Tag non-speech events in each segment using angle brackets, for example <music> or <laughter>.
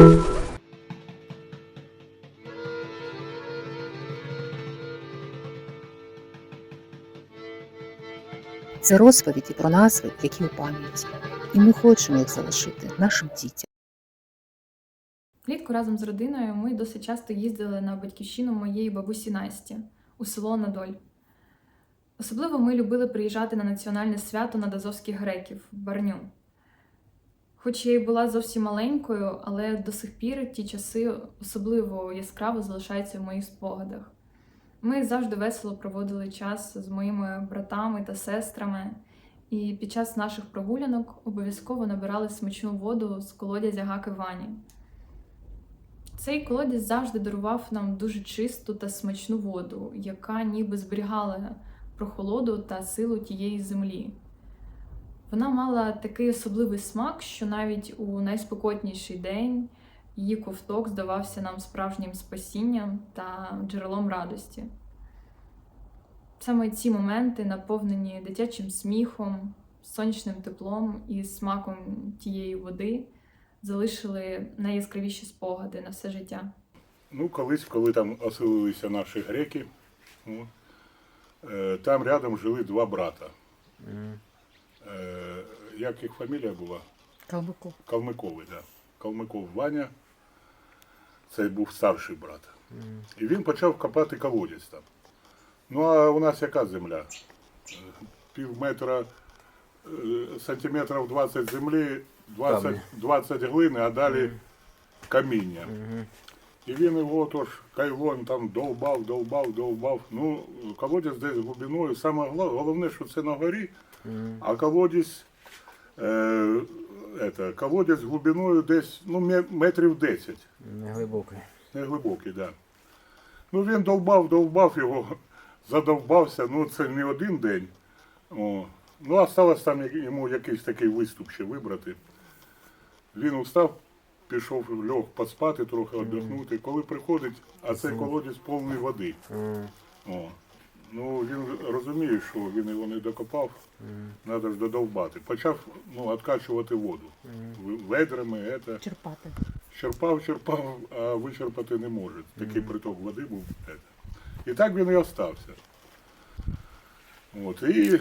Це розповіді про назви, які у пам'яті, і ми хочемо їх залишити нашим дітям. Влітку разом з родиною ми досить часто їздили на батьківщину моєї бабусі Насті у село Надоль. Особливо ми любили приїжджати на національне свято надазовських греків Барню. Хоч я й була зовсім маленькою, але до сих пір ті часи особливо яскраво залишаються в моїх спогадах. Ми завжди весело проводили час з моїми братами та сестрами, і під час наших прогулянок обов'язково набирали смачну воду з колодязя Гаки Вані. Цей колодязь завжди дарував нам дуже чисту та смачну воду, яка ніби зберігала прохолоду та силу тієї землі. Вона мала такий особливий смак, що навіть у найспекотніший день її ковток здавався нам справжнім спасінням та джерелом радості. Саме ці моменти, наповнені дитячим сміхом, сонячним теплом і смаком тієї води, залишили найяскравіші спогади на все життя. Ну, колись, коли там оселилися наші греки, ну, е, там рядом жили два брата. Е, Як їх фамілія була? Калмиков. Калмиковий, да. Калмиков Ваня. Це був старший брат. І він почав копати колодязь там. Ну а у нас яка земля? Пів метра е, сантиметрів 20 землі, 20, 20 глини, а далі каміння. І він його тож кайлон там довбав, довбав, довбав. Ну, колодязь десь глибиною. Саме головне, що це на горі, а колодязь, е, это, колодязь глибиною десь ну, метрів 10. Не глибокий. Не глибокий, так. Да. Ну він довбав, довбав його, <laughs> задовбався, ну це не один день. О. Ну, а сталося там йому якийсь такий виступ ще вибрати. Він устав, пішов, льох поспати, трохи віддихнути. Коли приходить, а це колодязь повний води. О. Ну, він розуміє, що він його не докопав, треба ж додовбати. Почав ну, відкачувати воду. Ведрами, это. Черпати. Черпав, черпав, а вичерпати не може. Такий приток води був. Це. І так він і остався. От, і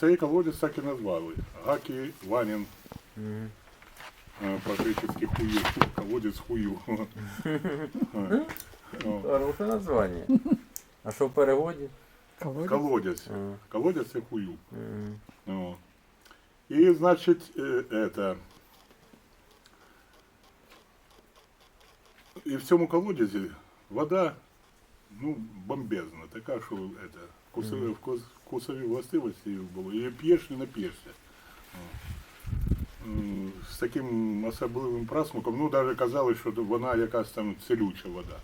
цей колодязь так і назвали. Гаки Ванін. Практически хую, колодязь хую. <laughs> Хороше названня. А що в переводі? Колодязь. Ага. Колодязь це хую. Мгм. О. И, значит, э, это... І в цьому колодязі вода, ну, бомбезна, така, що это, вкусові, вкус, вкусові властивості було. І п'єш, не нап'єшся. О. М, З таким особливим присмаком, ну, навіть казали, що вона якась там целюча вода.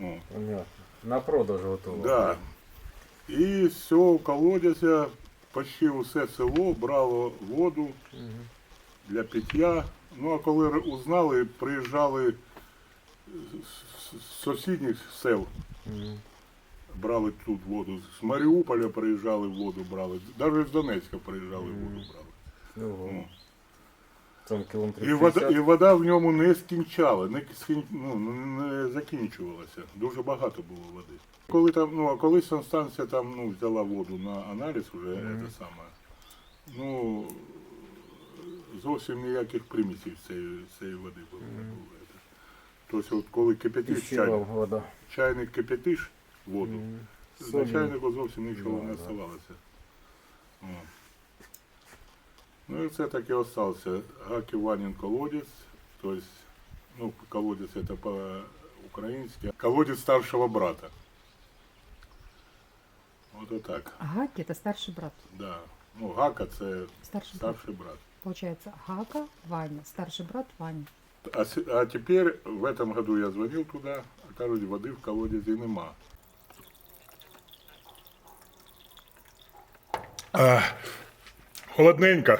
О. Понятно. На продаж готово. Да. І з цього колодязя почти усе село брало воду для пиття. Ну а коли узнали, приїжджали з- сусідніх сел, брали тут воду. З Маріуполя приїжджали воду брали, навіть з Донецька приїжджали воду брали. Ого. Там кілометрів І вода, 60. і вода в ньому не скінчала, не, скін, ну, не закінчувалася. Дуже багато було води. Коли там, ну, а коли санстанція там ну, взяла воду на аналіз, вже це саме, ну, зовсім ніяких примісів цієї, цієї води було не було. Тобто, от коли кипятиш чайник, вода. чайник кипятиш воду, Мгм. Солі. чайнику зовсім нічого Да, не да. оставалося. О. Ну і це так і остався. Гаки Ванін колодець, тобто, ну, колодець це по-українськи. Колодець старшого брата. От отак. А Гаки это старший брат. Да. Ну, Гака це Старший брат. старший брат. Получается, Гака, Ваня, старший брат Ваня. А, а тепер в этом году я дзвонив туди, а кажуть, води в колодязі нема. А, холодненько.